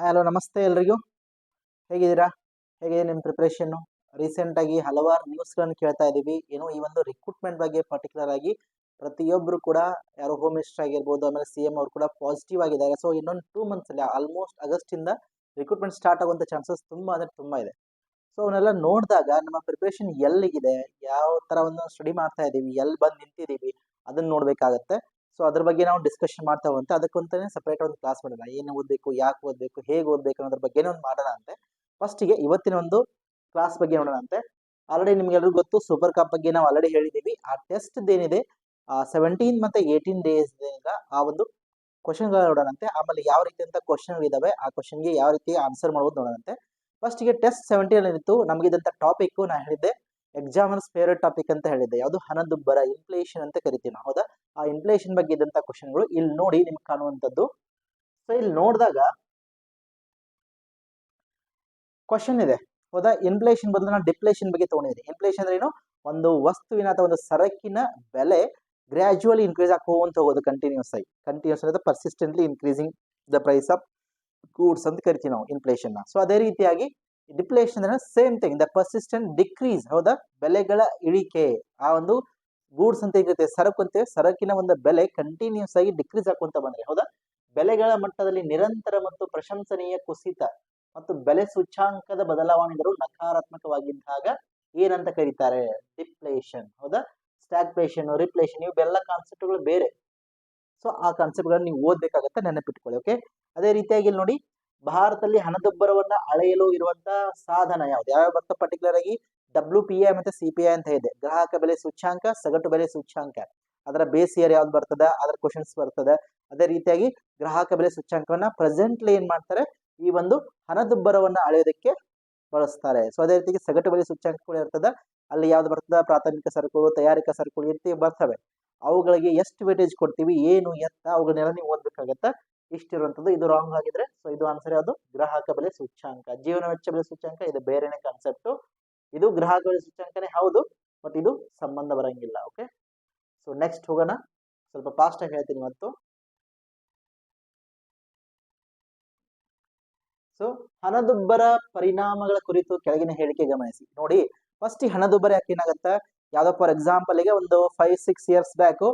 Hello ನಮಸ್ತೆ ಎಲ್ರಿಗೂ. ಹೇಗಿದ್ದೀರಾ? ಹೇಗಿದೆ ನಿಮ್ಮ ಪ್ರಿಪ್ರೇಷನ್ನು ರೀಸೆಂಟಾಗಿ ಹಲವಾರು ನ್ಯೂಸ್ಗಳನ್ನು ಕೇಳ್ತಾ ಇದ್ದೀವಿ. ಏನು ಈ ಒಂದು ರಿಕ್ರೂಟ್ಮೆಂಟ್ ಬಗ್ಗೆ ಪರ್ಟಿಕ್ಯುಲರ್ ಆಗಿ ಪ್ರತಿಯೊಬ್ಬರು ಕೂಡ ಯಾರು ಹೋಮ್ ಮಿನಿಸ್ಟರ್ ಆಗಿರ್ಬೋದು, ಆಮೇಲೆ ಸಿ ಎಂ ಅವರು ಕೂಡ ಪಾಸಿಟಿವ್ ಆಗಿದ್ದಾರೆ. ಸೊ ಇನ್ನೊಂದು ಟೂ ಮಂತ್ಸಲ್ಲಿ ಆಲ್ಮೋಸ್ಟ್ ಆಗಸ್ಟಿಂದ ರಿಕ್ರೂಟ್ಮೆಂಟ್ ಸ್ಟಾರ್ಟ್ ಆಗುವಂಥ ಚಾನ್ಸಸ್ ತುಂಬ ಅಂದರೆ ತುಂಬ ಇದೆ. ಸೊ ಅವನ್ನೆಲ್ಲ ನೋಡಿದಾಗ ನಮ್ಮ ಪ್ರಿಪ್ರೇಷನ್ ಎಲ್ಲಿಗಿದೆ? ಯಾವ ಥರ ಒಂದು ಸ್ಟಡಿ ಮಾಡ್ತಾ ಇದ್ದೀವಿ ಎಲ್ಲಿ ಬಂದು ನಿಂತಿದ್ದೀವಿ ಅದನ್ನು ನೋಡಬೇಕಾಗತ್ತೆ. ಸೊ ಅದ್ರ ಬಗ್ಗೆ ನಾವು ಡಿಸ್ಕಷನ್ ಮಾಡ್ತಾ ಹೋಗಂತೆ ಅದಕ್ಕಂತಾನೆ ಸಪ್ರೇಟ್ ಒಂದು ಕ್ಲಾಸ್ ಮಾಡೋಣ ಏನು ಓದಬೇಕು, ಯಾಕೆ ಓದಬೇಕು, ಹೇಗೆ ಓದಬೇಕು ಅನ್ನೋದ್ರ ಬಗ್ಗೆ ಒಂದು ಮಾಡೋಣ ಅಂತೆ. ಫಸ್ಟಿಗೆ ಇವತ್ತಿನ ಒಂದು ಕ್ಲಾಸ್ ಬಗ್ಗೆ ನೋಡೋಣ ಅಂತೆ. ಆಲ್ರೆಡಿ ನಿಮ್ಗೆಲ್ಲರಿಗೂ ಗೊತ್ತು ಸೂಪರ್ ಕಪ್ ಬಗ್ಗೆ ನಾವು ಆಲ್ರೆಡಿ ಹೇಳಿದ್ದೀವಿ. ಆ ಟೆಸ್ಟ್ ಏನಿದೆ ಸೆವೆಂಟೀನ್ ಮತ್ತೆ ಏಯ್ಟೀನ್ ಡೇಸ್ ಆ ಒಂದು ಕ್ವಶನ್ಗಳು ನೋಡೋಣಂತೆ ಆಮೇಲೆ ಯಾವ ರೀತಿ ಅಂತ ಕ್ವಶನ್ ಇದಾವೆ? ಆ ಕ್ವಶನ್ಗೆ ಯಾವ ರೀತಿ ಆನ್ಸರ್ ಮಾಡೋದು ನೋಡೋಣಂತೆ ಫಸ್ಟಿಗೆ ಟೆಸ್ಟ್ ಸೆವೆಂಟೀನ್ ಏನಿತ್ತು ನಮಗೆ ಟಾಪಿಕ್ಕು ಟಾಪಿಕ್ ನಾ ಹೇಳಿದ್ದೆ. ಎಕ್ಸಾಮರ್ಸ್ ಫೇವ್ರೆಟ್ ಟಾಪಿಕ್ ಅಂತ ಹೇಳಿದ್ದೆ. ಯಾವುದು ಹಣದುಬ್ಬರ ಇನ್ಫ್ಲೇಷನ್ ಅಂತ ಕರಿತೀವಿ ನಾವು, ಹೌದಾ? ಆ ಇನ್ಫ್ಲೇಷನ್ ಬಗ್ಗೆ ಇದ್ದಂತ ಕ್ವಶನ್ಗಳು ಇಲ್ಲಿ ನೋಡಿ ನಿಮ್ಗೆ ಕಾಣುವಂಥದ್ದು. ಸೊ ಇಲ್ಲಿ ನೋಡಿದಾಗ ಕ್ವಶನ್ ಇದೆ. ಹೌದಾ? ಇನ್ಫ್ಲೇಷನ್ ಬದಲು ನಾನು ಡಿಪ್ಲೇಷನ್ ಬಗ್ಗೆ ತೊಗೊಂಡಿದ್ದೀನಿ. ಇನ್ಫ್ಲೇಷನ್ ಅಂದ್ರೆ ಏನು? ಒಂದು ವಸ್ತುವಿನ ಅಥವಾ ಒಂದು ಸರಕಿನ ಬೆಲೆ ಗ್ರಾಜುವಲಿ ಇನ್ಕ್ರೀಸ್ ಆಗುವಂತ ಹೋಗೋದು ಕಂಟಿನ್ಯೂಸ್ ಆಗಿ. ಕಂಟಿನ್ಯೂಸ್ ಅಂದ್ರೆ persistently increasing the price of goods ಅಂತ ಕರಿತೀವಿ ನಾವು ಇನ್ಫ್ಲೇಷನ್ ಸೊ ಅದೇ ರೀತಿಯಾಗಿ ಡಿಪ್ಲೇಷನ್ ಅಂದ್ರೆ same thing the persistent decrease ಹೌದಾ? ಬೆಲೆಗಳ ಇಳಿಕೆ, ಆ ಒಂದು ಗೂಡ್ಸ್ ಅಂತ ಇರುತ್ತೆ ಸರಕು ಅಂತೇವೆ ಸರಕಿನ ಒಂದು ಬೆಲೆ ಕಂಟಿನ್ಯೂಸ್ ಆಗಿ ಡಿಕ್ರೀಸ್ ಆಗುವಂತ ಬಂದ್ರೆ, ಹೌದಾ? ಬೆಲೆಗಳ ಮಟ್ಟದಲ್ಲಿ ನಿರಂತರ ಮತ್ತು ಪ್ರಶಂಸನೀಯ ಕುಸಿತ ಮತ್ತು ಬೆಲೆ ಸೂಚ್ಯಾಂಕದ ಬದಲಾವಣೆಗಳು ನಕಾರಾತ್ಮಕವಾಗಿದ್ದಾಗ ಏನಂತ ಕರೀತಾರೆ? ಡಿಪ್ಲೇಷನ್ ಹೌದಾ? ಸ್ಟ್ಯಾಗ್ಫ್ಲೇಷನ್ ರಿಪ್ಲೇಷನ್ ಇವೆಲ್ಲ ಕಾನ್ಸೆಪ್ಟ್ಗಳು ಬೇರೆ. ಸೊ ಆ ಕಾನ್ಸೆಪ್ಟ್ಗಳನ್ನ ನೀವು ಓದ್ಬೇಕಾಗತ್ತೆ, ನೆನಪಿಟ್ಕೊಳ್ಳಿ ಓಕೆ ಅದೇ ರೀತಿಯಾಗಿ ನೋಡಿ ಭಾರತದಲ್ಲಿ ಹಣದುಬ್ಬರವನ್ನ ಅಳೆಯಲು ಇರುವಂತಹ ಸಾಧನ ಯಾವ್ದು? ಯಾವ್ಯಾವ ಬರ್ತಾ ಪರ್ಟಿಕ್ಯುಲರ್ ಆಗಿ? ಡಬ್ಲ್ಯೂ ಪಿ ಐ ಮತ್ತೆ ಸಿ ಪಿ ಐ ಅಂತ ಇದೆ. ಗ್ರಾಹಕ ಬೆಲೆ ಸೂಚ್ಯಾಂಕ, ಸಗಟು ಬೆಲೆ ಸೂಚ್ಯಾಂಕ. ಅದರ ಬೇಸ್ ಇಯರ್ ಯಾವ್ದು ಬರ್ತದ? ಅದರ ಕ್ವಶನ್ಸ್ ಬರ್ತದೆ. ಅದೇ ರೀತಿಯಾಗಿ ಗ್ರಾಹಕ ಬೆಲೆ ಸೂಚ್ಯಾಂಕವನ್ನ ಪ್ರೆಸೆಂಟ್ಲಿ ಏನ್ ಮಾಡ್ತಾರೆ? ಈ ಒಂದು ಹಣದುಬ್ಬರವನ್ನ ಅಳೆಯೋದಕ್ಕೆ ಬಳಸ್ತಾರೆ. ಸೊ ಅದೇ ರೀತಿಯಾಗಿ ಸಗಟು ಬೆಲೆ ಸೂಚ್ಯಾಂಕ ಕೂಡ ಇರ್ತದೆ. ಅಲ್ಲಿ ಯಾವ್ದು ಬರ್ತದ? ಪ್ರಾಥಮಿಕ ಸರಕುಗಳು, ತಯಾರಿಕಾ ಸರಕುಗಳು ಈ ರೀತಿ ಬರ್ತವೆ. ಅವುಗಳಿಗೆ ಎಷ್ಟು ವೇಟೇಜ್ ಕೊಡ್ತೀವಿ? ಏನು, ಎತ್ತ? ಅವುಗಳನ್ನೆಲ್ಲ ನೀವು ಓದ್ಬೇಕಾಗತ್ತ? ಇಷ್ಟಿರುವಂಥದ್ದು, ಇದು ರಾಂಗ್ ಆಗಿದ್ರೆ ಸೊ ಇದು ಆನ್ಸರ್ ಯಾವುದು? ಗ್ರಾಹಕ ಬೆಲೆ ಸೂಚ್ಯಾಂಕ. ಜೀವನ ವೆಚ್ಚ ಬೆಲೆ ಸೂಚ್ಯಾಂಕ, ಇದು ಬೇರೆನೇ ಕಾನ್ಸೆಪ್ಟ್ ಇದು ಗ್ರಾಹಕ ಬೆಲೆ ಸೂಚ್ಯಾಂಕನೇ ಹೌದು ಬಟ್ ಇದು ಸಂಬಂಧ ಬರಂಗಿಲ್ಲ ಓಕೆ ಸೊ ನೆಕ್ಸ್ಟ್ ಹೋಗೋಣ. ಸ್ವಲ್ಪ ಫಾಸ್ಟ್ ಆಗಿ ಹೇಳ್ತೀನಿ ಇವತ್ತು. ಸೊ ಹಣದುಬ್ಬರ ಪರಿಣಾಮಗಳ ಕುರಿತು ಕೆಳಗಿನ ಹೇಳಿಕೆ ಗಮನಿಸಿ. ನೋಡಿ ಫಸ್ಟ್ ಹಣದುಬ್ಬರ ಯಾಕೆ ಏನಾಗತ್ತ? ಯಾವ್ದೋ ಫಾರ್ ಎಕ್ಸಾಂಪಲ್ಗೆ ಒಂದು five six years back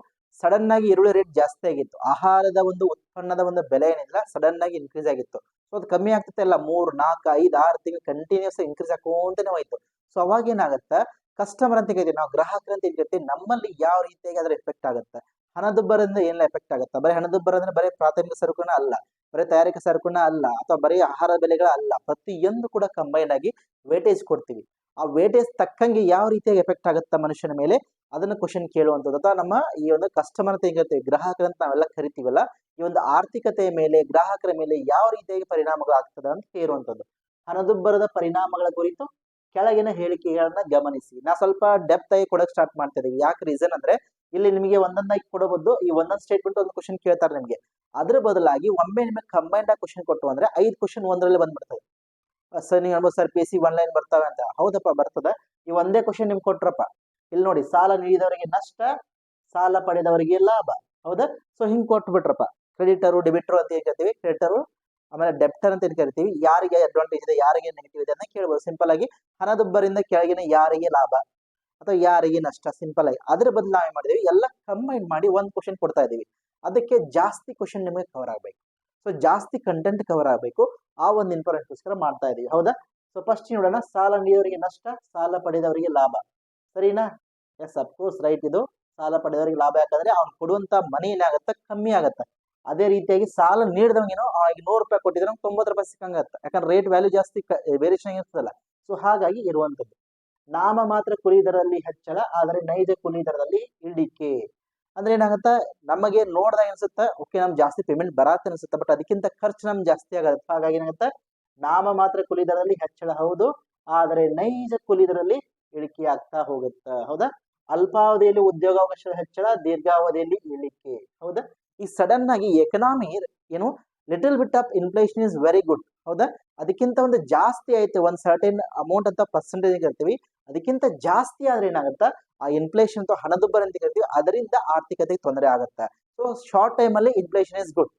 sudden ಆಗಿ ಈರುಳ್ಳಿ ರೇಟ್ ಜಾಸ್ತಿ ಆಗಿತ್ತು. ಆಹಾರದ ಒಂದು ಉತ್ಪನ್ನದ ಒಂದು ಬೆಲೆ ಏನಿಲ್ಲ ಸಡನ್ ಆಗಿ ಇನ್ಕ್ರೀಸ್ ಆಗಿತ್ತು. ಸೊ ಅದು ಕಮ್ಮಿ ಆಗ್ತದೆ ಅಲ್ಲ, ಮೂರ್, ನಾಲ್ಕು, ಐದು, ಆರು ತಿಂಗಳು ಕಂಟಿನ್ಯೂಸ್ ಇನ್ಕ್ರೀಸ್ ಆಗೋಂತಾನೆ ಹೋಯ್ತು. ಸೊ ಅವಾಗ ಏನಾಗುತ್ತೆ ಕಸ್ಟಮರ್ ಅಂತ ಕೇಳ್ತೀವಿ, ನಾವು ಗ್ರಾಹಕರ ಅಂತ ಕೇಳ್ತೀವಿ, ನಮ್ಮಲ್ಲಿ ಯಾವ ರೀತಿಯಾಗಿ ಅದ್ರ ಎಫೆಕ್ಟ್ ಆಗುತ್ತೆ. ಹಣದುಬ್ಬರದಿಂದ ಏನೆಲ್ಲ ಎಫೆಕ್ಟ್ ಆಗುತ್ತೆ. ಬರೀ ಹಣದುಬ್ಬರ ಅಂದ್ರೆ ಬರೀ ಪ್ರಾಥಮಿಕ ಸರಕುನ ಅಲ್ಲ, ಬರೀ ತಯಾರಿಕಾ ಸರಕುನ ಅಲ್ಲ, ಅಥವಾ ಬರೀ ಆಹಾರ ಬೆಲೆಗಳ ಅಲ್ಲ, ಪ್ರತಿಯೊಂದು ಕೂಡ ಕಂಬೈನ್ ಆಗಿ ವೇಟೇಜ್ ಕೊಡ್ತೀವಿ. ಆ ವೇಟೇಜ್ ತಕ್ಕಂಗೆ ಯಾವ ರೀತಿಯಾಗಿ ಎಫೆಕ್ಟ್ ಆಗುತ್ತೆ ಮನುಷ್ಯನ ಮೇಲೆ? ಅದನ್ನ ಕ್ವಶನ್ ಕೇಳುವಂಥದ್ದು. ಅಥವಾ ನಮ್ಮ ಈ ಒಂದು ಕಸ್ಟಮರ್ ತೆಗೆ ಹೆಂಗಿರ್ತೀವಿ ಗ್ರಾಹಕರಂತ ನಾವೆಲ್ಲ ಕರಿತೀವಲ್ಲ, ಈ ಒಂದು ಆರ್ಥಿಕತೆಯ ಮೇಲೆ, ಗ್ರಾಹಕರ ಮೇಲೆ ಯಾವ ರೀತಿಯಾಗಿ ಪರಿಣಾಮಗಳು ಆಗ್ತದೆ ಅಂತ ಕೇಳುವಂಥದ್ದು ಹಣದುಬ್ಬರದ ಪರಿಣಾಮಗಳ ಕುರಿತು ಕೆಳಗಿನ ಹೇಳಿಕೆಗಳನ್ನ ಗಮನಿಸಿ. ನಾ ಸ್ವಲ್ಪ ಡೆಪ್ತ್ ಆಗಿ ಕೊಡಕ್ ಸ್ಟಾರ್ಟ್ ಮಾಡ್ತಾ ಇದೀವಿ. ಯಾಕೆ ರೀಸನ್ ಅಂದ್ರೆ, ಇಲ್ಲಿ ನಿಮಗೆ ಒಂದೊಂದಾಗಿ ಕೊಡಬಹುದು, ಈ ಒಂದೊಂದು ಸ್ಟೇಟ್ಮೆಂಟ್ ಒಂದು ಕ್ವಶನ್ ಕೇಳ್ತಾರೆ ನಿಮಗೆ. ಅದ್ರ ಬದಲಾಗಿ ಒಮ್ಮೆ ನಿಮಗೆ ಕಂಬೈಂಡ್ ಆಗಿ ಕ್ವಶನ್ ಕೊಟ್ಟು ಅಂದ್ರೆ ಐದು ಕ್ವಶನ್ ಒಂದರಲ್ಲಿ ಬಂದ್ಬಿಡ್ತದೆ. ಸರ್, ನೀವು sir P C one line ಬರ್ತಾವೆ ಅಂತ. ಹೌದಪ್ಪ, ಬರ್ತದೆ. ಈ ಒಂದೇ ಕ್ವಶನ್ ನಿಮ್ಗೆ ಕೊಟ್ರಪ್ಪ. ಇಲ್ಲಿ ನೋಡಿ ಸಾಲ ನೀಡಿದವರಿಗೆ ನಷ್ಟ, ಸಾಲ ಪಡೆದವರಿಗೆ ಲಾಭ. ಹೌದಾ? ಸೊ ಹಿಂಗ್ ಕೊಟ್ಬಿಟ್ರಪ್ಪ ಕ್ರೆಡಿಟರು ಡೆಬಿಟರು ಅಂತ ಏನ್ ಕರಿತೀವಿ? ಕ್ರೆಡಿಟರು ಆಮೇಲೆ ಡೆಪ್ಟರ್ ಅಂತ ಏನ್ ಕರಿತೀವಿ? ಯಾರಿಗೆ ಅಡ್ವಾಂಟೇಜ್ ಇದೆ, ಯಾರಿಗೆ ನೆಗೆಟಿವ್ ಇದೆ ಅಂತ ಕೇಳ್ಬೋದು. ಸಿಂಪಲ್ ಆಗಿ ಹಣದುಬ್ಬರಿಂದ ಕೆಳಗಿನ ಯಾರಿಗೆ ಲಾಭ ಅಥವಾ ಯಾರಿಗೆ ನಷ್ಟ? ಸಿಂಪಲ್ ಆಗಿ. ಅದ್ರ ಬದಲು ನಾವು ಮಾಡಿದೀವಿ? ಎಲ್ಲ ಕಂಬೈನ್ ಮಾಡಿ ಒಂದ್ ಕ್ವಶನ್ ಕೊಡ್ತಾ ಇದೀವಿ. ಅದಕ್ಕೆ ಜಾಸ್ತಿ ಕ್ವಶನ್ ನಿಮಗೆ ಕವರ್ ಆಗ್ಬೇಕು. ಸೊ ಜಾಸ್ತಿ ಕಂಟೆಂಟ್ ಕವರ್ ಆಗಬೇಕು. ಆ ಒಂದು ಇನ್ಫಾರ್ಮೇಷನ್ಗೋಸ್ಕರ ಮಾಡ್ತಾ ಇದೀವಿ. ಹೌದಾ? ಸೊ ಫಸ್ಟ್ ನೋಡೋಣ. ಸಾಲ ನೀಡಿದವರಿಗೆ ನಷ್ಟ, ಸಾಲ ಪಡೆದವರಿಗೆ ಲಾಭ. ಸರಿನಾ? ಎಸ್ ಅಫ್ಕೋರ್ಸ್ ರೈಟ್ ಇದು ಸಾಲ ಪಡೆದವರಿಗೆ ಲಾಭ ಯಾಕಂದ್ರೆ ಅವ್ನು ಕೊಡುವಂತ ಮನಿ ಏನಾಗತ್ತೆ ಕಮ್ಮಿ ಆಗತ್ತೆ. ಅದೇ ರೀತಿಯಾಗಿ ಸಾಲ ನೀಡಿದವಂಗೇನೋ ಈಗ ನೂರು ರೂಪಾಯಿ ಕೊಟ್ಟಿದ್ರೆ ತೊಂಬತ್ತು ರೂಪಾಯಿ ಸಿಕ್ಕಂಗತ್ತೆ ಯಾಕಂದ್ರೆ ರೇಟ್ ವ್ಯಾಲ್ಯೂ ಜಾಸ್ತಿ ವೇರಿಯೇಷನ್ ಇರ್ತದಲ್ಲ. ಸೊ ಹಾಗಾಗಿ ಇರುವಂತದ್ದು ನಾಮ ಮಾತ್ರ ಕೂಲಿ ದರದಲ್ಲಿ ಹೆಚ್ಚಳ, ಆದರೆ ನೈಜ ಕುಲಿ ದರದಲ್ಲಿ ಇಳಿಕೆ. ಅಂದ್ರೆ ಏನಾಗತ್ತ? ನಮಗೆ ನೋಡ್ದಾಗ ಅನ್ಸುತ್ತೆ ಓಕೆ ನಮ್ಗೆ ಜಾಸ್ತಿ ಪೇಮೆಂಟ್ ಬರತ್ತೆ ಅನ್ಸುತ್ತೆ ಬಟ್ ಅದಕ್ಕಿಂತ ಖರ್ಚು ನಮ್ಗೆ ಜಾಸ್ತಿ ಆಗತ್ತೆ. ಹಾಗಾಗಿ ಏನಾಗುತ್ತೆ? ನಾಮ ಮಾತ್ರ ಕೂಲಿ ದರದಲ್ಲಿ ಹೆಚ್ಚಳ ಹೌದು, ಆದರೆ ನೈಜ ಕೂಲಿ ದರದಲ್ಲಿ ಇಳಿಕೆ ಆಗ್ತಾ ಹೋಗುತ್ತೆ. ಹೌದಾ? ಅಲ್ಪಾವಧಿಯಲ್ಲಿ ಉದ್ಯೋಗಾವಕಾಶದ ಹೆಚ್ಚಳ, ದೀರ್ಘಾವಧಿಯಲ್ಲಿ ಇಳಿಕೆ. ಹೌದಾ? ಈ ಸಡನ್ ಆಗಿ ಎಕನಾಮಿ ಏನು little bit of inflation is very good ಹೌದಾ? ಅದಕ್ಕಿಂತ ಒಂದು ಜಾಸ್ತಿ ಆಯ್ತು, ಒಂದು ಸರ್ಟೆನ್ ಅಮೌಂಟ್ ಅಂತ ಪರ್ಸೆಂಟೇಜ್ ಕರಿತೀವಿ ಅದಕ್ಕಿಂತ ಜಾಸ್ತಿ ಆದ್ರೆ ಏನಾಗುತ್ತಾ? ಆ ಇನ್ಫ್ಲೇಷನ್ ಅಥವಾ ಹಣದುಬ್ಬರ ಅಂತ ಕರಿತೀವಿ ಅದರಿಂದ ಆರ್ಥಿಕತೆಗೆ ತೊಂದರೆ ಆಗುತ್ತೆ? ಸೊ ಶಾರ್ಟ್ ಟೈಮ್ ಅಲ್ಲಿ ಇನ್ಫ್ಲೇಷನ್ ಇಸ್ ಗುಡ್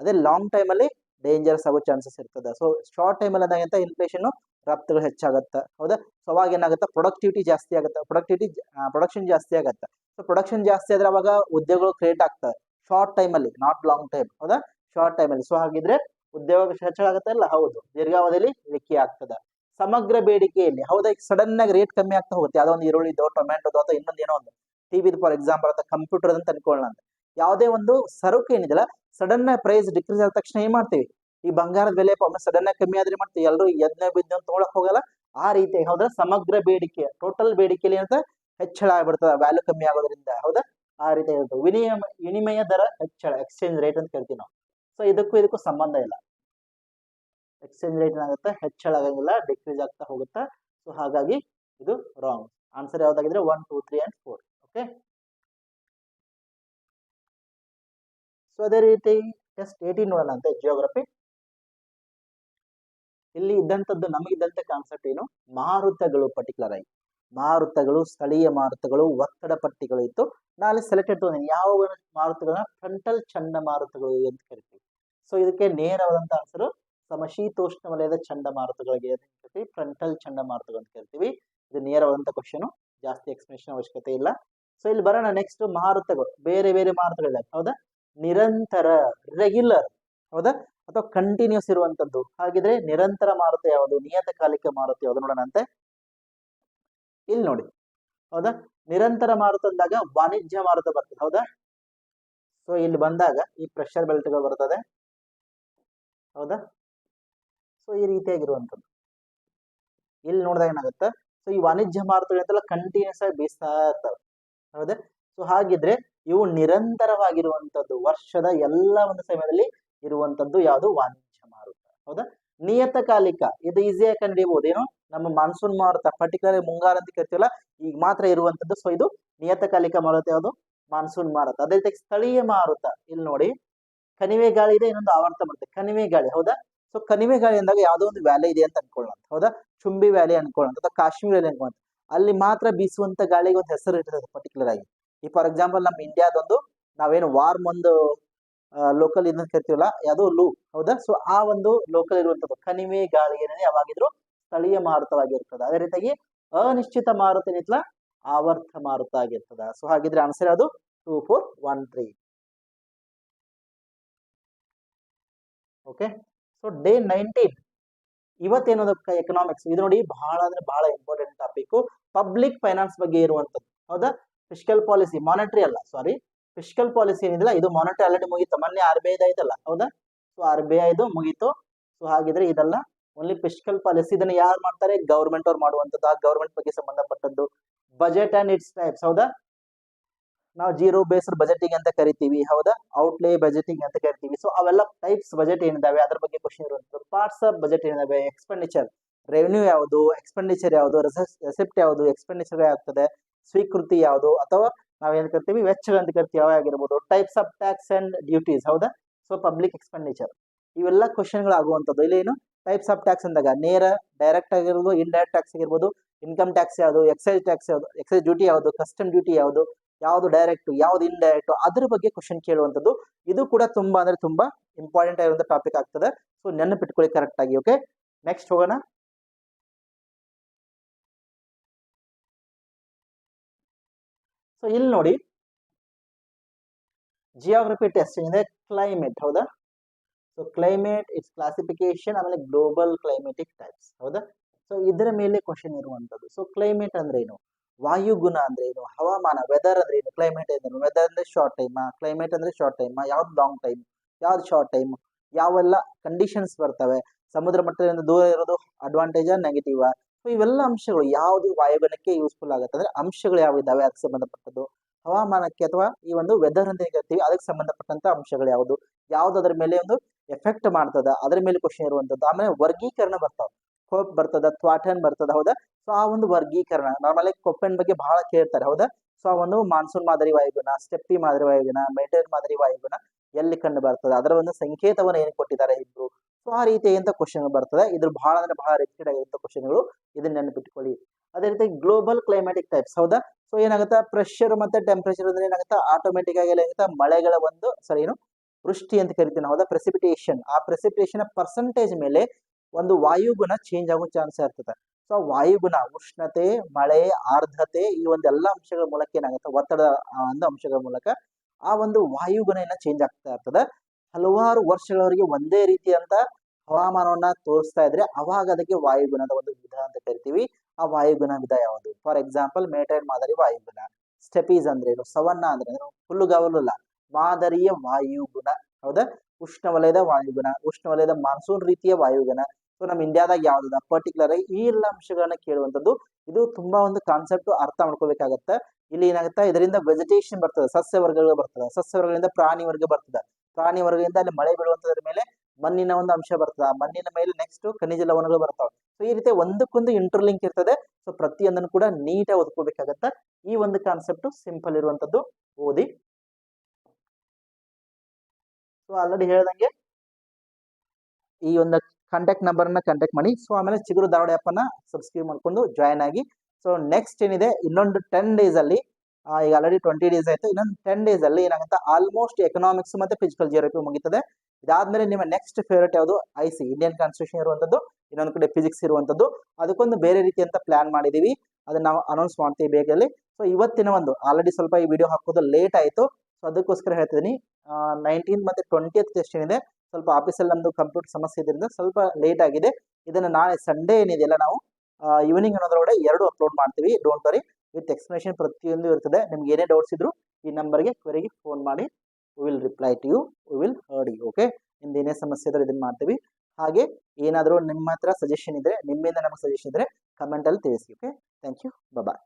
ಅದೇ ಲಾಂಗ್ ಟೈಮ್ ಅಲ್ಲಿ ಡೇಂಜರಸ್ ಆಗೋ ಚಾನ್ಸಸ್ ಇರ್ತದೆ. ಸೊ ಶಾರ್ಟ್ ಟೈಮಲ್ಲಿ ಏನಾಗುತ್ತೆ? ಇನ್ಫ್ಲೇಷನ್ ರಫ್ತುಗಳು ಹೆಚ್ಚಾಗುತ್ತೆ. ಹೌದಾ? ಸೊ ಅವಾಗ ಏನಾಗುತ್ತೆ? ಪ್ರೊಡಕ್ಟಿವಿಟಿ ಜಾಸ್ತಿ ಆಗುತ್ತೆ. ಪ್ರೊಡಕ್ಟಿವಿಟಿ ಪ್ರೊಡಕ್ಷನ್ ಜಾಸ್ತಿ ಆಗುತ್ತೆ. ಸೊ ಪ್ರೊಡಕ್ಷನ್ ಜಾಸ್ತಿ ಆದ್ರೆ ಅವಾಗ ಉದ್ಯೋಗಗಳು ಕ್ರಿಯೇಟ್ ಆಗ್ತವೆ. ಶಾರ್ಟ್ ಟೈಮಲ್ಲಿ ನಾಟ್ ಲಾಂಗ್ ಟೈಮ್ ಹೌದಾ? ಶಾರ್ಟ್ ಟೈಮಲ್ಲಿ ಸೊ ಹಾಗಿದ್ರೆ ಉದ್ಯೋಗ ಹೆಚ್ಚಳ ಆಗುತ್ತೆ ಅಲ್ಲ? ಹೌದು. ದೀರ್ಘಾವಧಿಯಲ್ಲಿ ಇಳಿಕೆ ಆಗ್ತದೆ. ಸಮಗ್ರ ಬೇಡಿಕೆಯಲ್ಲಿ, ಹೌದಾ? ಸಡನ್ ಆಗಿ ರೇಟ್ ಕಮ್ಮಿ ಆಗ್ತಾ ಹೋಗುತ್ತೆ. ಯಾವುದೋ ಒಂದು ಈರುಳ್ಳಿದೋ, ಟೊಮ್ಯಾಟೋದೋ ಅಥವಾ ಇನ್ನೊಂದು ಏನೋ ಒಂದು. ಟಿವಿದು ಫಾರ್ ಎಕ್ಸಾಂಪಲ್ ಅಥವಾ ಕಂಪ್ಯೂಟರ್ ಅಂತ ಅನ್ಕೊಳ್ಳೋಣ ಯಾವುದೇ ಒಂದು ಸರಕು ಏನಿದೆಯಲ್ಲ ಸಡನ್ ಪ್ರೈಸ್ ಡಿಕ್ರೀಸ್ ಆದ ತಕ್ಷಣ ಏನ್ ಮಾಡ್ತೀವಿ? ಈ ಬಂಗಾರದ ಬೆಲೆ ಸಡನ್ ಕಮ್ಮಿ ಆದ್ರೆ ಮತ್ತೆ ಎಲ್ಲರೂ ಎದ್ನೆ ಬಿದ್ದು ತಗೊಳಕ್ ಹೋಗಲ್ಲ. ಆ ರೀತಿ ಹೌದಾ? ಸಮಗ್ರ ಬೇಡಿಕೆ ಟೋಟಲ್ ಬೇಡಿಕೆಲಿ ಅಂತ ಹೆಚ್ಚಳ ಆಗ್ಬಿಡ್ತದ ವ್ಯಾಲ್ಯೂ ಕಮ್ಮಿ ಆಗೋದ್ರಿಂದ, ಹೌದಾ? ಆ ರೀತಿ ಇರ್ತದೆ ವಿನಿಮಯ ವಿನಿಮಯ ದರ ಹೆಚ್ಚಳ ಎಕ್ಸ್ಚೇಂಜ್ ರೇಟ್ ಅಂತ ಕರಿತೀವಿ ನಾವು. ಸೊ ಇದಕ್ಕೂ ಇದಕ್ಕೂ ಸಂಬಂಧ ಇಲ್ಲ. ಎಕ್ಸ್ಚೇಂಜ್ ರೇಟ್ ಏನಾಗುತ್ತೆ? ಹೆಚ್ಚಳ ಆಗಂಗಿಲ್ಲ ಡಿಕ್ರೀಸ್ ಆಗ್ತಾ ಹೋಗುತ್ತೆ? ಸೊ ಹಾಗಾಗಿ ಇದು wrong answer ಯಾವ್ದಾಗಿದ್ರೆ one two three and four okay so ಅದೇ ರೀತಿ ಟೆಸ್ಟ್ ಏಯ್ಟೀನ್ ನೋಡೋಣ ಅಂತ ಜಿಯೋಗ್ರಫಿ ಇಲ್ಲಿ ಇದ್ದಂಥದ್ದು ನಮಗಿದ್ದಂಥ ಕಾನ್ಸೆಪ್ಟ್ ಏನು? ಮಾರುತಗಳು ಪರ್ಟಿಕ್ಯುಲರ್ ಆಗಿ. ಮಾರುತಗಳು, ಸ್ಥಳೀಯ ಮಾರುತಗಳು, ಒತ್ತಡ ಪಟ್ಟಿಗಳು ಇತ್ತು. ನಾನು ಸೆಲೆಕ್ಟೆಡ್ ತಗೊಂಡಿನಿ ಯಾವ ಮಾರುತಗಳನ್ನ? ಫ್ರಂಟಲ್ ಚಂಡಮಾರುತಗಳು ಅಂತ ಕರಿತೀವಿ. ಸೊ ಇದಕ್ಕೆ ನೇರವಾದಂತ ಆನ್ಸರು ಸಮಶೀತೋಷ್ಣ ವಲಯದ ಚಂಡಮಾರುತಗಳಿಗೆ ಅಂತ ಫ್ರಂಟಲ್ ಚಂಡಮಾರುತಗಳು ಅಂತ ಕರಿತೀವಿ. ಇದು ನೇರವಾದಂತ ಕ್ವಶನ್ ಜಾಸ್ತಿ ಎಕ್ಸ್ಪ್ಲೇಷನ್ ಅವಶ್ಯಕತೆ ಇಲ್ಲ. ಸೊ ಇಲ್ಲಿ ಬರೋಣ ನೆಕ್ಸ್ಟ್ ಮಾರುತಗಳು. ಬೇರೆ ಬೇರೆ ಮಾರುತಗಳಿದ್ದಾವೆ ಹೌದಾ? ನಿರಂತರ ರೆಗ್ಯುಲರ್ ಹೌದಾ? ಅಥವಾ ಕಂಟಿನ್ಯೂಸ್ ಇರುವಂತದ್ದು. ಹಾಗಿದ್ರೆ ನಿರಂತರ ಮಾರುತ ಯಾವುದು? ನಿಯತಕಾಲಿಕ ಮಾರುತ ಯಾವುದು ನೋಡೋಣಂತೆ ಇಲ್ಲಿ ನೋಡಿ. ಹೌದಾ? ನಿರಂತರ ಮಾರುತ ಅಂದಾಗ ವಾಣಿಜ್ಯ ಮಾರುತ ಬರ್ತದೆ. ಹೌದಾ? ಸೊ ಇಲ್ಲಿ ಬಂದಾಗ ಈ ಪ್ರೆಷರ್ ಬೆಲ್ಟ್ಗಳು ಬರ್ತದೆ. ಹೌದಾ? ಸೊ ಈ ರೀತಿಯಾಗಿರುವಂಥದ್ದು. ಇಲ್ಲಿ ನೋಡಿದಾಗ ಏನಾಗುತ್ತೆ? ಸೊ ಈ ವಾಣಿಜ್ಯ ಮಾರುತಗಳು ಅಂತೆಲ್ಲ ಕಂಟಿನ್ಯೂಸ್ ಆಗಿ ಬೀಸ್ತಾ ಇರ್ತವೆ. ಹೌದಾ? ಸೊ ಹಾಗಿದ್ರೆ ಇವು ನಿರಂತರವಾಗಿರುವಂಥದ್ದು. ವರ್ಷದ ಎಲ್ಲ ಒಂದು ಸಮಯದಲ್ಲಿ ಇರುವಂತದ್ದು ಯಾವುದು ವಾಣಿಜ್ಯ ಮಾರುತ. ಹೌದಾ? ನಿಯತಕಾಲಿಕ, ಇದು ಈಸಿಯಾಗಿ ಕಂಡುಹಿಡಿಯಬಹುದು ಏನು? ನಮ್ಮ ಮಾನ್ಸೂನ್ ಮಾರುತ ಪರ್ಟಿಕ್ಯುಲರ್ ಮುಂಗಾರು ಅಂತ ಕರಿತೀವಲ್ಲ, ಈಗ ಮಾತ್ರ ಇರುವಂತದ್ದು. ಸೊ ಇದು ನಿಯತಕಾಲಿಕ ಮಾರುತ ಯಾವುದು? ಮಾನ್ಸೂನ್ ಮಾರುತ. ಅದೇ ರೀತಿ ಸ್ಥಳೀಯ ಮಾರುತ. ಇಲ್ಲಿ ನೋಡಿ, ಕಣಿವೆ ಗಾಳಿ ಇದೆ, ಇನ್ನೊಂದು ಆವರ್ತ ಬರುತ್ತೆ ಕಣಿವೆ ಗಾಳಿ, ಹೌದಾ? ಸೊ ಕಣಿವೆ ಗಾಳಿ ಅಂದಾಗ ಯಾವುದೋ ಒಂದು ವ್ಯಾಲಿ ಇದೆ ಅಂತ ಅನ್ಕೊಳ್ಳೋಣ. ಹೌದಾ? ಚುಂಬಿ ವ್ಯಾಲಿ ಅನ್ಕೊಳ್ಳೋಣ. ಅಥವಾ ಕಾಶ್ಮೀರ ವ್ಯಾಲಿ ಅನ್ಕೊಳ್ಳೋಣ. ಅಲ್ಲಿ ಮಾತ್ರ ಬೀಸುವಂತ ಗಾಳಿಗೆ ಒಂದು ಹೆಸರು ಇರ್ತದೆ ಪರ್ಟಿಕ್ಯುಲರ್ ಆಗಿ. ಈ ಫಾರ್ ಎಕ್ಸಾಂಪಲ್ ನಮ್ಮ ಇಂಡಿಯಾದೊಂದು ನಾವೇನು ವಾರ್ಮ್ ಒಂದು ಲೋಕಲ್ ಇದನ್ನ ಕರಿತೀವಲ್ಲ ಯಾವುದೋ ಲೂ, ಹೌದಾ? ಸೊ ಆ ಒಂದು ಲೋಕಲ್ ಇರುವಂತದ್ದು ಕಣಿವೆ ಗಾಳಿ ಏನೇ ಯಾವಾಗಿದ್ರು ಸ್ಥಳೀಯ ಮಾರುತವಾಗಿರ್ತದೆ ಅದೇ ರೀತಿಯಾಗಿ ಅನಿಶ್ಚಿತ ಮಾರುತ ಏನಿತ್ತಲ್ಲ, ಆವರ್ತ ಮಾರುತ ಆಗಿರ್ತದ. ಸೊ ಹಾಗಿದ್ರೆ ಆನ್ಸರ್ ಅದು two four one three okay so day nineteen ಇವತ್ತೇನದ economics ಇದು ನೋಡಿ ಬಹಳ ಅಂದ್ರೆ ಬಹಳ ಇಂಪಾರ್ಟೆಂಟ್ ಟಾಪಿಕ್ ಪಬ್ಲಿಕ್ ಫೈನಾನ್ಸ್ ಬಗ್ಗೆ ಇರುವಂತದ್ದು. ಹೌದಾ? ಫಿಸ್ಕಲ್ ಪಾಲಿಸಿ ಮಾನಿಟರಿ ಅಲ್ಲ ಸಾರಿ ಫಿಸ್ಕಲ್ ಪಾಲಿಸಿ ಏನಿದಿಲ್ಲ ಇದು ಮಾನಿಟರಿ ಆಲ್ರೆಡಿ ಮುಗೀತು. ಮೊನ್ನೆ ಆರ್ ಬಿ ಐದು ಆಯ್ತಲ್ಲ ಹೌದಾ? ಸೊ ಆರ್ ಬಿ ಐದು ಮುಗೀತು. ಸೊ ಹಾಗಿದ್ರೆ ಇದೆಲ್ಲ ಓನ್ಲಿ ಫಿಸ್ಕಲ್ ಪಾಲಿಸಿ ಇದನ್ನ ಯಾರು ಮಾಡ್ತಾರೆ? ಗೌರ್ಮೆಂಟ್ ಅವ್ರು ಮಾಡುವಂತದ್ದು ಆ ಗೌರ್ಮೆಂಟ್ ಬಗ್ಗೆ ಸಂಬಂಧಪಟ್ಟದ್ದು ಬಜೆಟ್ ಅಂಡ್ ಇಟ್ಸ್ ಟೈಪ್ಸ್ ಹೌದಾ? ನಾವು ಜೀರೋ ಬೇಸ್ಡ್ ಬಜೆಟಿಂಗ್ ಅಂತ ಕರಿತೀವಿ, ಹೌದಾ? ಔಟ್ಲೇ ಬಜೆಟಿಂಗ್ ಅಂತ ಕರಿತೀವಿ. ಸೊ ಅವೆಲ್ಲ ಟೈಪ್ಸ್ ಬಜೆಟ್ ಏನಿದಾವೆ? ಅದ್ರ ಬಗ್ಗೆ ಕ್ವಶನ್ ಇರುವಂತದ್ದು ಪಾರ್ಟ್ಸ್ ಆಫ್ ಬಜೆಟ್ ಏನಿದಾವೆ? ಎಕ್ಸ್ಪೆಂಡಿಚರ್ ರೆವೆನ್ಯೂ ಯಾವುದು? ಎಕ್ಸ್ಪೆಂಡಿಚರ್ ಯಾವುದು? ರೆಸಿಪ್ಟ್ ಯಾವುದು? ಎಕ್ಸ್ಪೆಂಡಿಚರ್ ಆಗ್ತದೆ ಸ್ವೀಕೃತಿ ಯಾವುದು? ಅಥವಾ ನಾವೇನ್ ಕರಿತೀವಿ? ವೆಚ್ಚಗಳು ಅಂತ ಕರಿತೀವಿ. ಯಾವ ಆಗಿರ್ಬೋದು types of tax and duties ಹೌದಾ? ಸೊ ಪಬ್ಲಿಕ್ ಎಕ್ಸ್ಪೆಂಡಿಚರ್ ಇವೆಲ್ಲ ಕ್ವಶನ್ಗಳು ಆಗುವಂಥದ್ದು. ಇಲ್ಲಿ ಏನು? ಟೈಪ್ಸ್ ಆಫ್ ಟ್ಯಾಕ್ಸ್ ಅಂದಾಗ ನೇರ ಡೈರೆಕ್ಟ್ ಆಗಿರ್ಬೋದು ಇಂಡೈರೆಕ್ಟ್ ಟ್ಯಾಕ್ಸ್ ಆಗಿರ್ಬೋದು ಇನ್ಕಮ್ ಟ್ಯಾಕ್ಸ್ ಯಾವುದು ಎಕ್ಸೈಸ್ ಟ್ಯಾಕ್ಸ್ ಯಾವುದು ಎಕ್ಸೈಸ್ ಡ್ಯೂಟಿ ಯಾವುದು ಕಸ್ಟಮ್ ಡ್ಯೂಟಿ ಯಾವುದು ಯಾವುದು ಡೈರೆಕ್ಟ್ ಯಾವ್ದು ಇಂಡೈರೆಕ್ಟ್ ಅದ್ರ ಬಗ್ಗೆ ಕ್ವಶನ್ ಕೇಳುವಂಥದ್ದು. ಇದು ಕೂಡ ತುಂಬಾ ಅಂದ್ರೆ ತುಂಬಾ ಇಂಪಾರ್ಟೆಂಟ್ ಆಗಿರುವಂಥ ಟಾಪಿಕ್ ಆಗ್ತದೆ. ಸೊ ನೆನಪಿಟ್ಕೊಳ್ಳಿ ಕರೆಕ್ಟ್ ಆಗಿ ಓಕೆ ನೆಕ್ಸ್ಟ್ ಹೋಗೋಣ. ಸೊ ಇಲ್ಲಿ ನೋಡಿ. ಜಿಯೋಗ್ರಫಿ ಟೆಸ್ಟ್ ಏನಿದೆ ಕ್ಲೈಮೇಟ್ ಹೌದಾ? ಸೊ ಕ್ಲೈಮೇಟ್ ಇಟ್ಸ್ ಕ್ಲಾಸಿಫಿಕೇಶನ್ ಆಮೇಲೆ ಗ್ಲೋಬಲ್ ಕ್ಲೈಮೇಟಿಕ್ ಟೈಪ್ಸ್ ಹೌದಾ? ಸೊ ಇದರ ಮೇಲೆ ಕ್ವಶನ್ ಇರುವಂತದ್ದು ಸೊ ಕ್ಲೈಮೇಟ್ ಅಂದ್ರೆ ಏನು? ವಾಯುಗುಣ ಅಂದ್ರೆ ಏನು? ಹವಾಮಾನ ವೆದರ್ ಅಂದ್ರೆ ಏನು? ಕ್ಲೈಮೇಟ್ ಅಂದ್ರೆ ವೆದರ್ ಅಂದ್ರೆ ಶಾರ್ಟ್ ಟೈಮ್ ಕ್ಲೈಮೇಟ್ ಅಂದ್ರೆ ಶಾರ್ಟ್ ಟೈಮ್ ಯಾವ್ದು ಲಾಂಗ್ ಟೈಮ್ ಯಾವ್ದು ಶಾರ್ಟ್ ಟೈಮ್ ಯಾವೆಲ್ಲ ಕಂಡೀಷನ್ಸ್ ಬರ್ತವೆ? ಸಮುದ್ರ ಮಟ್ಟದಿಂದ ದೂರ ಇರೋದು ಅಡ್ವಾಂಟೇಜಾ ನೆಗೆಟಿವ್ ಸೊ ಇವೆಲ್ಲ ಅಂಶಗಳು ಯಾವುದು ವಾಯುಗುಣಕ್ಕೆ ಯೂಸ್ಫುಲ್ ಆಗುತ್ತೆ ಅಂದ್ರೆ ಅಂಶಗಳು ಯಾವ ಇದಾವೆ? ಅದಕ್ಕೆ ಸಂಬಂಧಪಟ್ಟದ್ದು. ಹವಾಮಾನಕ್ಕೆ ಅಥವಾ ಈ ಒಂದು ವೆದರ್ ಅಂತ ಹೇಳ್ತೀವಿ, ಅದಕ್ಕೆ ಸಂಬಂಧಪಟ್ಟಂತ ಅಂಶಗಳು ಯಾವುದು? ಯಾವ್ದು ಅದ್ರ ಮೇಲೆ ಒಂದು ಎಫೆಕ್ಟ್ ಮಾಡ್ತದ? ಅದ್ರ ಮೇಲೆ ಕ್ವಶನ್ ಇರುವಂತದ್ದು. ಆಮೇಲೆ ವರ್ಗೀಕರಣ ಬರ್ತಾವ. ಕೋಪ್ ಬರ್ತದ ತ್ವಾಟನ್ ಬರ್ತದ, ಹೌದಾ? ಸೊ ಆ ಒಂದು ವರ್ಗೀಕರಣ. ನಾರ್ಮಲಿ ಕೊಪ್ಪೆನ್ ಬಗ್ಗೆ ಬಹಳ ಕೇಳ್ತಾರೆ, ಹೌದಾ? ಸೊ ಆ ಒಂದು ಮಾನ್ಸೂನ್ ಮಾದರಿ ವಾಯುಗುಣ ಸ್ಟೆಪ್ಪಿ ಮಾದರಿ ವಾಯುಗುಣ ಮೆಟೇರ್ ಮಾದರಿ ವಾಯುಗುಣ ಎಲ್ಲಿ ಕಂಡು ಬರ್ತದೆ? ಅದರ ಒಂದು ಸಂಕೇತವನ್ನು ಏನು ಕೊಟ್ಟಿದ್ದಾರೆ ಇಬ್ರು? ಸೊ ಆ ರೀತಿಯಾದಂತ ಕ್ವಶನ್ ಬರ್ತದೆ. ಇದ್ರ ಬಹಳ ಅಂದ್ರೆ ಬಹಳ ರಿಪೀಟೆಡ್ ಆಗಿರುವಂತ ಕ್ವಶನ್ಗಳು ಇದನ್ನ ನೆನಪಿಟ್ಕೊಳ್ಳಿ. ಅದೇ ರೀತಿ ಗ್ಲೋಬಲ್ ಕ್ಲೈಮ್ಯಾಟಿಕ್ ಟೈಪ್ಸ್ ಹೌದಾ? ಸೊ ಏನಾಗುತ್ತೆ? ಪ್ರೆಷರ್ ಮತ್ತೆ ಟೆಂಪರೇಚರ್ ಅಂದ್ರೆ ಏನಾಗುತ್ತೆ? ಆಟೋಮೆಟಿಕ್ ಆಗಿ ಏನಾಗುತ್ತೆ? ಮಳೆಗಳ ಒಂದು ಸರಿ ಏನು? ವೃಷ್ಟಿ ಅಂತ ಕರಿತೀವಿ ಹೌದಾ? ಪ್ರೆಸಿಪಿಟೇಷನ್ ಆ ಪ್ರೆಸಿಪಿಟೇಷನ್ ಪರ್ಸೆಂಟೇಜ್ ಮೇಲೆ ಒಂದು ವಾಯುಗುಣ ಚೇಂಜ್ ಆಗೋ ಚಾನ್ಸ್ ಇರ್ತದೆ. ಸೊ ವಾಯುಗುಣ, ಉಷ್ಣತೆ, ಮಳೆ, ಆರ್ದ್ರತೆ ಈ ಒಂದು ಎಲ್ಲ ಅಂಶಗಳ ಮೂಲಕ ಏನಾಗುತ್ತೆ? ಒತ್ತಡ ಒಂದು ಅಂಶಗಳ ಮೂಲಕ ಆ ಒಂದು ವಾಯುಗುಣ ಏನ ಚೇಂಜ್ ಆಗ್ತಾ ಇರ್ತದೆ. ಹಲವಾರು ವರ್ಷಗಳವರೆಗೆ ಒಂದೇ ರೀತಿಯಂತ ಹವಾಮಾನವನ್ನ ತೋರಿಸ್ತಾ ಇದ್ರೆ ಅವಾಗ ಅದಕ್ಕೆ ವಾಯುಗುಣದ ಒಂದು ವಿಧ ಅಂತ ಕರಿತೀವಿ. ಆ ವಾಯುಗುಣ ವಿಧ ಯಾವುದು? ಫಾರ್ ಎಕ್ಸಾಂಪಲ್ ಮೇಟೈನ್ ಮಾದರಿ ವಾಯುಗುಣ. ಸ್ಟೆಪೀಸ್ ಅಂದ್ರೆ ಏನು? ಸವನ್ನ ಅಂದ್ರೆ ಏನು? ಹುಲ್ಲುಗಾವಲುಲ್ಲ. ಮಾದರಿಯ ವಾಯುಗುಣ. ಹೌದಾ? ಉಷ್ಣವಲಯದ ವಾಯುಗುಣ. ಉಷ್ಣವಲಯದ ಮಾನ್ಸೂನ್ ರೀತಿಯ ವಾಯುಗುಣ. ಸೊ ನಮ್ಮ ಇಂಡಿಯಾದಾಗ ಯಾವ್ದು ಪರ್ಟಿಕ್ಯುಲರ್ ಆಗಿ ಈ ಎಲ್ಲ ಅಂಶಗಳನ್ನ ಕೇಳುವಂಥದ್ದು. ಇದು ತುಂಬಾ ಒಂದು ಕಾನ್ಸೆಪ್ಟ್ ಅರ್ಥ ಮಾಡ್ಕೋಬೇಕಾಗತ್ತೆ. ಇಲ್ಲಿ ಏನಾಗುತ್ತೆ? ಇದರಿಂದ ವೆಜಿಟೇಷನ್ ಬರ್ತದೆ. ಸಸ್ಯ ವರ್ಗಗಳು ಬರ್ತದೆ. ಸಸ್ಯ ವರ್ಗಗಳಿಂದ ಪ್ರಾಣಿ ವರ್ಗ ಬರ್ತದೆ. ಪ್ರಾಣಿ ವರ್ಗದಿಂದ ಅಲ್ಲಿ ಮಳೆ ಬೀಳುವಂತದ್ರ ಮೇಲೆ ಮಣ್ಣಿನ ಒಂದು ಅಂಶ ಬರ್ತದೆ, ಆ ಮಣ್ಣಿನ ಮೇಲೆ ನೆಕ್ಸ್ಟ್ ಖನಿಜ ಲವಣಗಳು ಬರ್ತಾವೆ. ಸೊ ಈ ರೀತಿ ಒಂದಕ್ಕೊಂದು ಇಂಟರ್ಲಿಂಕ್ ಇರ್ತದೆ. ಸೊ ಪ್ರತಿಯೊಂದನ್ನು ಕೂಡ ನೀಟಾಗಿ ಓದ್ಕೋಬೇಕಾಗತ್ತ? ಈ ಒಂದು ಕಾನ್ಸೆಪ್ಟ್ ಸಿಂಪಲ್ ಇರುವಂತದ್ದು ಓದಿ. ಸೊ ಆಲ್ರೆಡಿ ಹೇಳ್ದಂಗೆ ಈ ಒಂದು ಕಾಂಟ್ಯಾಕ್ಟ್ ನಂಬರ್ನ ಕಾಂಟ್ಯಾಕ್ಟ್ ಮಾಡಿ. ಸೊ ಆಮೇಲೆ ಚಿಗುರು ಧಾರವಾಡ ಆ್ಯಪನ್ನು ಸಬ್ಸ್ಕ್ರೈಬ್ ಮಾಡ್ಕೊಂಡು ಜಾಯ್ನ್ ಆಗಿ. ಸೊ ನೆಕ್ಸ್ಟ್ ಏನಿದೆ? ಇನ್ನೊಂದು ಟೆನ್ ಡೇಸ್ ಅಲ್ಲಿ ಈಗ ಆಲ್ರೆಡಿ ಟ್ವೆಂಟಿ ಡೇಸ್ ಆಯಿತು. ಇನ್ನೊಂದು ಟೆನ್ ಡೇಸ್ ಅಲ್ಲಿ ಏನಾಗುತ್ತೆ? ಆಲ್ಮೋಸ್ಟ್ ಎಕನಾಮಿಕ್ಸ್ ಮತ್ತೆ ಫಿಸಿಕಲ್ ಜಿಯೋಗ್ರಫಿ ಮುಗಿತದೆ. ಇದಾದ್ಮೇಲೆ ನಿಮ್ಮ ನೆಕ್ಸ್ಟ್ ಫೇವರೇಟ್ ಯಾವುದು? ಐ ಸಿ ಇಂಡಿಯನ್ ಕಾನ್ಸ್ಟಿಟ್ಯೂಷನ್ ಇರುವಂತದ್ದು, ಇನ್ನೊಂದು ಕಡೆ ಫಿಸಿಕ್ಸ್ ಇರುವಂತದ್ದು. ಅದಕ್ಕೊಂದು ಬೇರೆ ರೀತಿ ಅಂತ ಪ್ಲಾನ್ ಮಾಡಿದೀವಿ. ಅದನ್ನ ನಾವು ಅನೌನ್ಸ್ ಮಾಡ್ತೀವಿ ಬೇಗಲ್ಲಿ. ಸೊ ಇವತ್ತಿನ ಒಂದು ಆಲ್ರೆಡಿ ಸ್ವಲ್ಪ ಈ ವಿಡಿಯೋ ಹಾಕೋದು ಲೇಟ್ ಆಯಿತು. ಸೊ ಅದಕ್ಕೋಸ್ಕರ ಹೇಳ್ತಿದ್ದೀನಿ ನೈನ್ಟೀನ್ ಮತ್ತೆ ಟ್ವೆಂಟಿಯತ್ ಟೆಸ್ಟ್ ಏನಿದೆ ಸ್ವಲ್ಪ ಆಫೀಸಲ್ಲಿ ನಮ್ಮದು ಕಂಪ್ಯೂಟರ್ ಸಮಸ್ಯೆ ಇದರಿಂದ ಸ್ವಲ್ಪ ಲೇಟ್ ಆಗಿದೆ. ಇದನ್ನ ನಾಳೆ ಸಂಡೇ ಏನಿದೆಯಲ್ಲ ನಾವು ಈವ್ನಿಂಗ್ ಅನ್ನೋದ್ರೊಳಗಡೆ ಎರಡು ಅಪ್ಲೋಡ್ ಮಾಡ್ತೀವಿ. ಡೋಂಟ್ ವರಿ ವಿತ್ ಎಕ್ಸ್ಪ್ಲನೇಷನ್ ಪ್ರತಿಯೊಂದು ಇರ್ತದೆ. ನಿಮ್ಗೆ ಏನೇ ಡೌಟ್ಸ್ ಇದ್ರು ಈ ನಂಬರ್ಗೆ ಕ್ವೆರಿಗೆ ಫೋನ್ ಮಾಡಿ will reply to you will heard you okay ನಿಮ್ದು ಏನೇ ಸಮಸ್ಯೆ ಇದ್ರೆ ಇದನ್ನ ಮಾಡ್ತೀವಿ. ಹಾಗೆ ಏನಾದರೂ ನಿಮ್ಮ ಹತ್ರ ಸಜೆಷನ್ ಇದ್ರೆ, ನಿಮ್ಮಿಂದ ನಮಗೆ ಸಜೆಷನ್ ಇದ್ರೆ ಕಮೆಂಟಲ್ಲಿ ತಿಳಿಸಿ ಓಕೆ ಥ್ಯಾಂಕ್ ಯು ಬಾಯ್